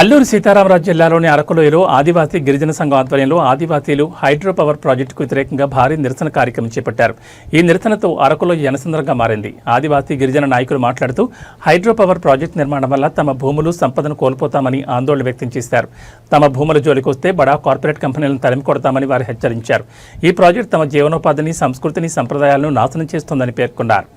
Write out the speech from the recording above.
అల్లూరు సీతారామరాజు జిల్లాలోని అరకులోయలో ఆదివాసీ గిరిజన సంఘం ఆధ్వర్యంలో ఆదివాసీలు హైడ్రో పవర్ ప్రాజెక్టుకు వ్యతిరేకంగా భారీ నిరసన కార్యక్రమం చేపట్టారు. ఈ నిరసనతో అరకులోయ జనసంద్రంగా మారింది. ఆదివాసీ గిరిజన నాయకులు మాట్లాడుతూ హైడ్రో పవర్ ప్రాజెక్టు నిర్మాణం వల్ల తమ భూములు సంపదను కోల్పోతామని ఆందోళన వ్యక్తం చేశారు. తమ భూముల జోలికొస్తే బడా కార్పొరేట్ కంపెనీలను తరిమి కొడతామని వారు హెచ్చరించారు. ఈ ప్రాజెక్టు తమ జీవనోపాధిని సంస్కృతిని సంప్రదాయాలను నాశనం చేస్తోందని పేర్కొన్నారు.